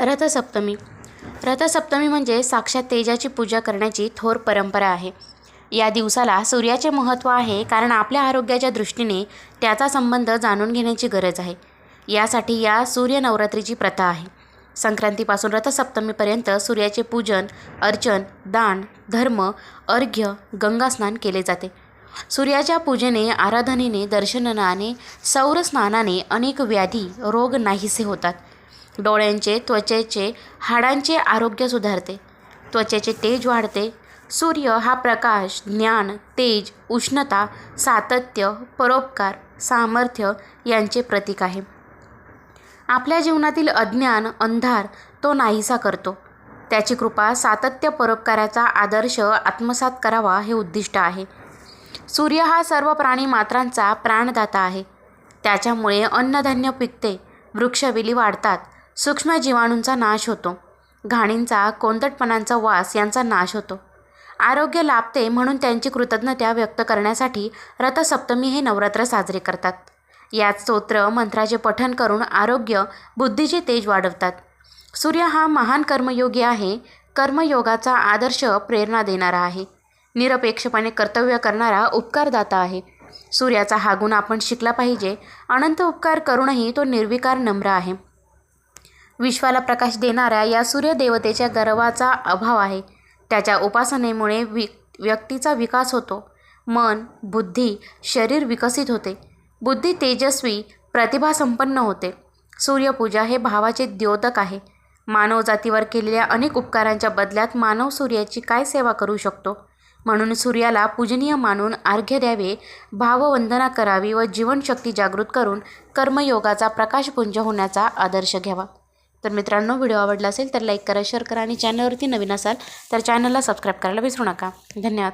रथसप्तमी. रथसप्तमी म्हणजे साक्षात तेजाची पूजा करण्याची थोर परंपरा आहे. या दिवसाला सूर्याचे महत्त्व आहे कारण आपल्या आरोग्याच्या दृष्टीने त्याचा संबंध जाणून घेण्याची गरज आहे. यासाठी या सूर्य नवरात्रीची प्रथा आहे. संक्रांतीपासून रथसप्तमीपर्यंत सूर्याचे पूजन अर्चन दान धर्म अर्घ्य गंगास्नान केले जाते. सूर्याच्या पूजेने आराधनेने दर्शनाने सौरस्नानाने अनेक व्याधी रोग नाहीसे होतात. डोळ्यांचे त्वचेचे हाडांचे आरोग्य सुधारते. त्वचेचे तेज वाढते. सूर्य हा प्रकाश ज्ञान तेज उष्णता सातत्य परोपकार सामर्थ्य यांचे प्रतीक आहे. आपल्या जीवनातील अज्ञान अंधार तो नाहीसा करतो. त्याची कृपा सातत्य परोपकाराचा आदर्श आत्मसात करावा हे उद्दिष्ट आहे. सूर्य हा सर्व प्राणी मात्रांचा प्राणदाता आहे. त्याच्यामुळे अन्नधान्य पिकते वृक्षवेली वाढतात सूक्ष्म जीवाणूंचा नाश होतो. घाणींचा कोंदटपणांचा वास यांचा नाश होतो. आरोग्य लाभते म्हणून त्यांची कृतज्ञता व्यक्त करण्यासाठी रथसप्तमी हे नवरात्र साजरे करतात. यात स्तोत्र मंत्राचे पठण करून आरोग्य बुद्धीचे तेज वाढवतात. सूर्य हा महान कर्मयोगी आहे. कर्मयोगाचा आदर्श प्रेरणा देणारा आहे. निरपेक्षपणे कर्तव्य करणारा उपकारदाता आहे. सूर्याचा हा गुण आपण शिकला पाहिजे. अनंत उपकार करूनही तो निर्विकार नम्र आहे. विश्वाला प्रकाश देणाऱ्या या सूर्यदेवतेच्या गर्वाचा अभाव आहे. त्याच्या उपासनेमुळे वि व्यक्तीचा विकास होतो. मन बुद्धी शरीर विकसित होते. बुद्धी तेजस्वी प्रतिभासंपन्न होते. सूर्यपूजा हे भावाचे द्योतक आहे. मानव जातीवर केलेल्या अनेक उपकारांच्या बदल्यात मानव सूर्याची काय सेवा करू शकतो? म्हणून सूर्याला पूजनीय मानून अर्घ्य द्यावे भाववंदना करावी व जीवनशक्ती जागृत करून कर्मयोगाचा प्रकाशपुंज होण्याचा आदर्श घ्यावा. तर मित्रांनो व्हिडिओ आवडला असेल तर लाईक करा शेअर करा आणि चॅनलवरती नवीन असाल तर चॅनलला सबस्क्राईब करायला विसरू नका. धन्यवाद.